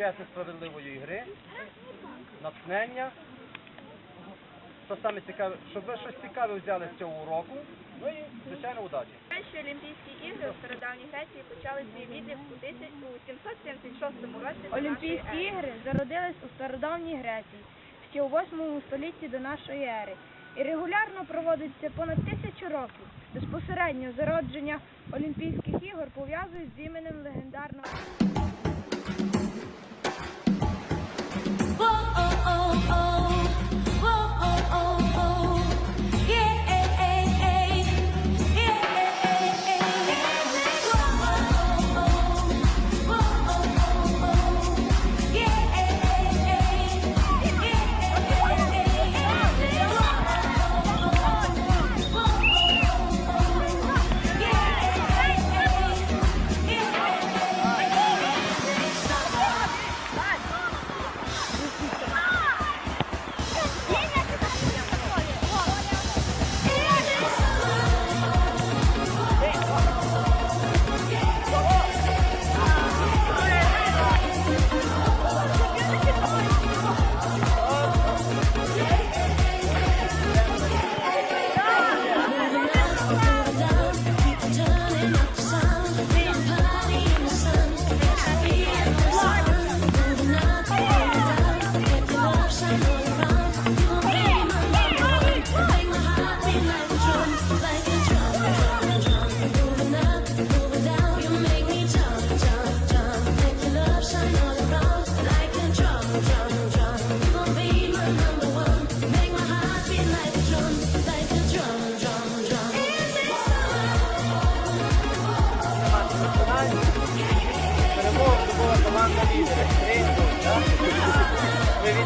чесної, справедливої гри, натхнення. Що саме цікаве, щоб ви щось цікаве взяли з цього уроку. Ну і, звичайно, удачі. Перші Олімпійські ігри у стародавній Греції почали свій відлік у 1000 у 776 році. Олімпійські ігри зародились у стародавній Греції ще у 8 столітті до нашої ери і регулярно проводиться понад тисячу років. Безпосередньо зародження Олімпійських ігор пов'язують з іменем легендарного. Whoa,